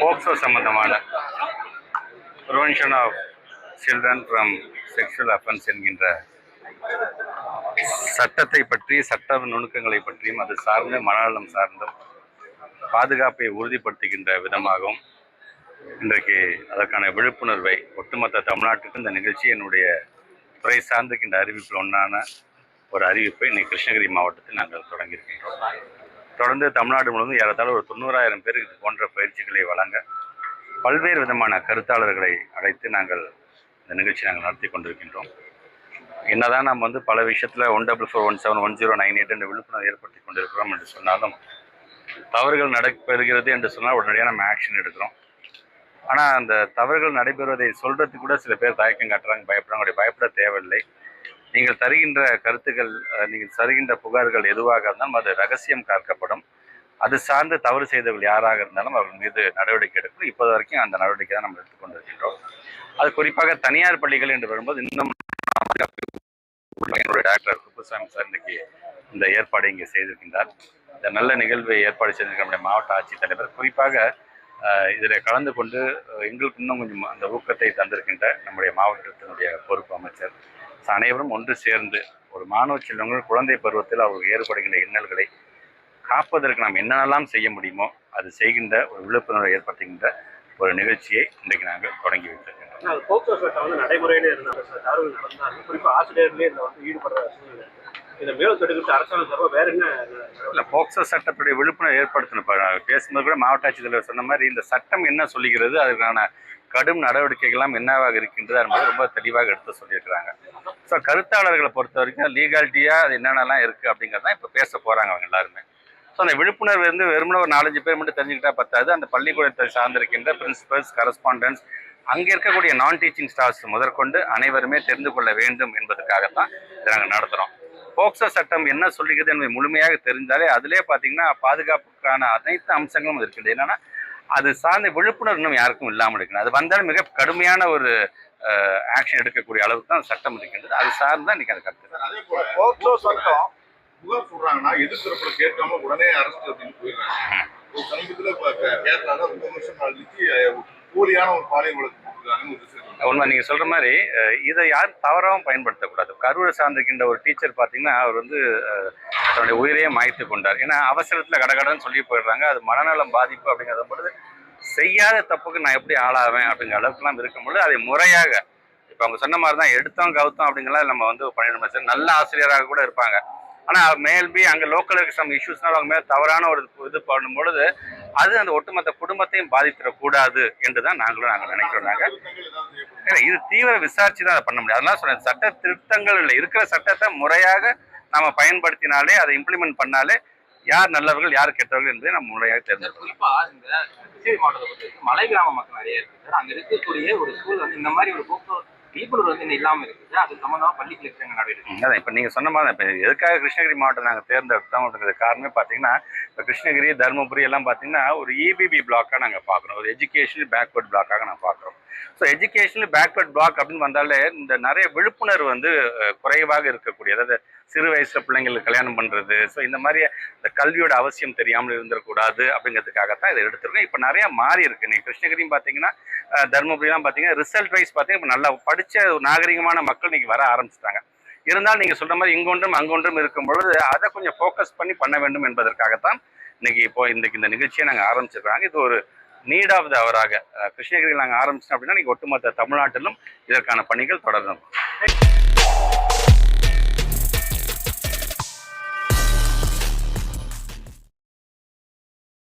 POCSO சம்பந்தமான prevention of children from sexual offence என்கின்ற சட்டத்தை பற்றி சட்ட நுணுக்கங்களை பற்றியும் அது சார்ந்த மனநலம் சார்ந்தும் பாதுகாப்பை உறுதிப்படுத்துகின்ற விதமாகவும் இன்றைக்கு அதற்கான விழிப்புணர்வை ஒட்டுமொத்த தமிழ்நாட்டுக்கு இந்த நிகழ்ச்சி என்னுடைய துறை சார்ந்திருக்கின்ற அறிவிப்பில் ஒன்றான ஒரு அறிவிப்பை இன்னைக்கு கிருஷ்ணகிரி மாவட்டத்தில் நாங்கள் தொடங்கியிருக்கின்றோம். தொடர்ந்து தமிழ்நாடு முழுவதும் ஏறத்தாழ ஒரு தொண்ணூறாயிரம் பேருக்கு இது போன்ற பயிற்சிகளை வழங்க பல்வேறு விதமான கருத்தாளர்களை அழைத்து நாங்கள் இந்த நிகழ்ச்சி நாங்கள் நடத்தி கொண்டிருக்கின்றோம். என்னதான் நம்ம வந்து பல விஷயத்தில் one double four one seven one zero nine eight என்ற விழிப்புணர்வு ஏற்படுத்தி கொண்டிருக்கிறோம் என்று சொன்னாலும் தவறுகள் நடைபெறுகிறது என்று சொன்னால் உடனடியாக நம்ம ஆக்ஷன் எடுக்கிறோம். ஆனால் அந்த தவறுகள் நடைபெறுவதை சொல்கிறதுக்கு கூட சில பேர் தயக்கம் காட்டுறாங்க பயப்படுறாங்க. அப்படி பயப்பட தேவையில்லை. நீங்கள் தருகின்ற கருத்துக்கள் நீங்கள் தருகின்ற புகார்கள் எதுவாக இருந்தாலும் அது ரகசியம் காக்கப்படும். அது சார்ந்து தவறு செய்தவர்கள் யாராக இருந்தாலும் அவர்கள் மீது நடவடிக்கை எடுக்கும். இப்போது வரைக்கும் அந்த நடவடிக்கை தான் நம்ம எடுத்துக்கொண்டிருக்கின்றோம். அது குறிப்பாக தனியார் பள்ளிகள் என்று வரும்போது இன்னும் என்னுடைய டாக்டர் குப்புசாமி சார் இன்னைக்கு இந்த ஏற்பாடு இங்கே செய்திருக்கின்றார். இந்த நல்ல நிகழ்வை ஏற்பாடு செய்திருக்கிற மாவட்ட ஆட்சித்தலைவர். குறிப்பாக இதில் கலந்து கொண்டு எங்களுக்கு இன்னும் கொஞ்சம் அந்த ஊக்கத்தை தந்திருக்கின்ற நம்முடைய மாவட்டத்தினுடைய பொறுப்பு அமைச்சர் அனைவரும் ஒன்று சேர்ந்து ஒரு மாணவ செல்வங்கள் குழந்தை பருவத்தில் அவர்கள் ஏற்படுகின்ற இன்னல்களை காப்பதற்கு நாம் என்னென்னலாம் செய்ய முடியுமோ அது செய்கின்ற ஒரு விழிப்புணர்வை ஏற்படுத்துகின்ற ஒரு நிகழ்ச்சியை இன்றைக்கு நாங்கள் தொடங்கி வைத்திருக்கின்றோம் சட்டம் வந்து நடைமுறையிலே இருந்தாங்க சார் தவறுகள் நடந்தாங்க குறிப்பாக ஆசிரியர்களே இதில் வந்து ஈடுபடுற சூழ்நிலை இருக்கு. இதை மேலும் தடுக்கிறது அரசாங்கம் சார்பாக வேற என்ன இல்லை போக்சோ சட்டத்துடைய விழிப்புணர்வு ஏற்படுத்தணும் இப்போ பேசும்போது கூட மாவட்ட ஆட்சித்தலைவர் சொன்ன மாதிரி இந்த சட்டம் என்ன சொல்லுகிறது அதுக்கான கடும் நடவடிக்கைகள்லாம் என்னவாக இருக்கின்றது என்பதை ரொம்ப தெளிவாக எடுத்து சொல்லியிருக்கிறாங்க. ஸோ கருத்தாளர்களை பொறுத்த வரைக்கும் லீகாலிட்டியாக அது என்னென்னலாம் இருக்குது அப்படிங்கிறது தான் இப்போ பேச போகிறாங்க அவங்க எல்லாருமே. ஸோ அந்த விழிப்புணர்வு வந்து வெறுமனே ஒரு நாலஞ்சு பேர் மட்டும் தெரிஞ்சுக்கிட்டா பத்தாது. அந்த பள்ளிக்கூடத்தை சார்ந்திருக்கின்ற பிரின்சிபல்ஸ் கரஸ்பாண்டன்ஸ் அங்கே இருக்கக்கூடிய நான் டீச்சிங் ஸ்டாஃப்ஸ் முதற்கொண்டு அனைவருமே தெரிந்து கொள்ள வேண்டும் என்பதற்காகத்தான் இதை நாங்கள் நடத்துகிறோம் போக்சோ சட்டம் என்ன சொல்லுகிறது என்பதை முழுமையாக தெரிந்தாலே அதிலே பார்த்தீங்கன்னா பாதுகாப்புக்கான அனைத்து அம்சங்களும் இருக்கின்றது. இருக்குது அது சார்ந்த விழிப்புணர்வு இன்னும் யாருக்கும் இல்லாமல் இருக்குது அது வந்தாலும் மிக கடுமையான ஒரு ஆக்ஷன் எடுக்கக்கூடிய அளவுக்கு தான் சட்டம் இருக்கின்றது. அது சார்ந்து தான் இன்னைக்கு அது கருத்து அதே போல போக்சோ சட்டம் புகார் சொல்றாங்கன்னா எதிர்த்தரப்புல கேட்காம உடனே அரசு அப்படின்னு போயிடுறாங்க. சமீபத்துல இப்ப கே- கேரளால ரொம்ப வருஷம் அஹ், போலியான ஒரு பாலியல் வழக்கு ஒரு ரிசல்ட் உண்மை நீங்கள் சொல்கிற மாதிரி இதை யாரும் தவறாகவும் பயன்படுத்தக்கூடாது. கரூரை சார்ந்திருக்கின்ற ஒரு டீச்சர் பார்த்தீங்கன்னா அவர் வந்து தன்னுடைய உயிரையே மாய்த்து கொண்டார். ஏன்னா அவசரத்தில் கடகடன்னு சொல்லி போயிடுறாங்க. அது மனநலம் பாதிப்பு அப்படிங்கிறத பொழுது செய்யாத தப்புக்கு நான் எப்படி ஆளாவேன் அப்படிங்கிற அளவுக்குலாம் இருக்கும்பொழுது அதை முறையாக இப்போ அவங்க சொன்ன மாதிரி தான் எடுத்தோம் கவுத்தோம் அப்படிங்கலாம் நம்ம வந்து பண்ணிடணும் சார் நல்ல ஆசிரியராக கூட இருப்பாங்க. ஆனால் மேல்பி அங்கே லோக்கல் இருக்க சம் இஷ்யூஸ்னால அவங்க மேலே தவறான ஒரு இது பண்ணும் பொழுது அது அந்த ஒட்டுமொத்த குடும்பத்தையும் பாதித்திடக்கூடாது என்று தான் நாங்களும் நாங்கள் நினைக்கிறோம் நாங்கள் இல்லை இது தீவிர விசாரிச்சு தான் அதை பண்ண முடியும். அதெல்லாம் சொன்னேன் சட்ட திருத்தங்கள் இல்லை. இருக்கிற சட்டத்தை முறையாக நாம் பயன்படுத்தினாலே அதை இம்ப்ளிமெண்ட் பண்ணாலே யார் நல்லவர்கள் யார் கெட்டவர்கள் என்பதை நம்ம முறையாக தேர்ந்தெடுக்கணும் குறிப்பா இந்த கிருஷ்ணகிரி மாவட்டத்தை பொறுத்த மலை கிராம மக்கள் நிறைய இருக்கு அங்க இருக்கக்கூடிய ஒரு ஸ்கூல் வந்து இந்த மாதிரி ஒரு போக்குவரத்து விழிப்புணர்வு வந்து இன்னும் இல்லாம இருக்குது அது சம்மந்தமாக பள்ளி கிளர்ச்சி நடவடிக்கை அதான் இப்போ நீங்கள் சொன்ன மாதிரி தான் இப்போ எதுக்காக கிருஷ்ணகிரி மாவட்டம் நாங்கள் தேர்ந்தெடுத்தோம் அப்படின்றது காரணமே பார்த்தீங்கன்னா இப்போ கிருஷ்ணகிரி தருமபுரி எல்லாம் பார்த்தீங்கன்னா ஒரு இபிபி பிளாக்காக நாங்கள் பார்க்குறோம் ஒரு எஜுகேஷன் பேக்வர்ட் பிளாக்காக நாங்கள் பார்க்குறோம் ஸோ எஜுகேஷனல் பேக்வர்ட் பிளாக் அப்படின்னு வந்தாலே இந்த நிறைய விழிப்புணர்வு வந்து குறைவாக இருக்கக்கூடிய அதாவது சிறு வயசுல பிள்ளைங்களுக்கு கல்யாணம் பண்ணுறது ஸோ இந்த மாதிரி இந்த கல்வியோட அவசியம் தெரியாமல் இருந்துடக்கூடாது அப்படிங்கிறதுக்காகத்தான் இதை எடுத்திருக்கோம் இப்போ நிறையா மாறி இருக்கு. நீங்கள் கிருஷ்ணகிரியும் பார்த்தீங்கன்னா தருமபுரியெலாம் பார்த்தீங்கன்னா ரிசல்ட் வைஸ் பார்த்தீங்கன்னா இப்போ நல்லா படித்த நாகரிகமான மக்கள் இன்னைக்கு வர ஆரம்பிச்சிட்டாங்க. இருந்தாலும் நீங்கள் சொல்ற மாதிரி இங்கொன்றும் அங்கொன்றும் இருக்கும் பொழுது அதை கொஞ்சம் ஃபோக்கஸ் பண்ணி பண்ண வேண்டும் என்பதற்காகத்தான் இன்னைக்கு இப்போ இன்னைக்கு இந்த நிகழ்ச்சியை நாங்கள் ஆரம்பிச்சிருக்கிறாங்க இது ஒரு நீடாவது அவராக கிருஷ்ணகிரியில் நாங்கள் ஆரம்பிச்சோம் அப்படின்னா நீங்கள் ஒட்டுமொத்த தமிழ்நாட்டிலும் இதற்கான பணிகள் தொடரும்.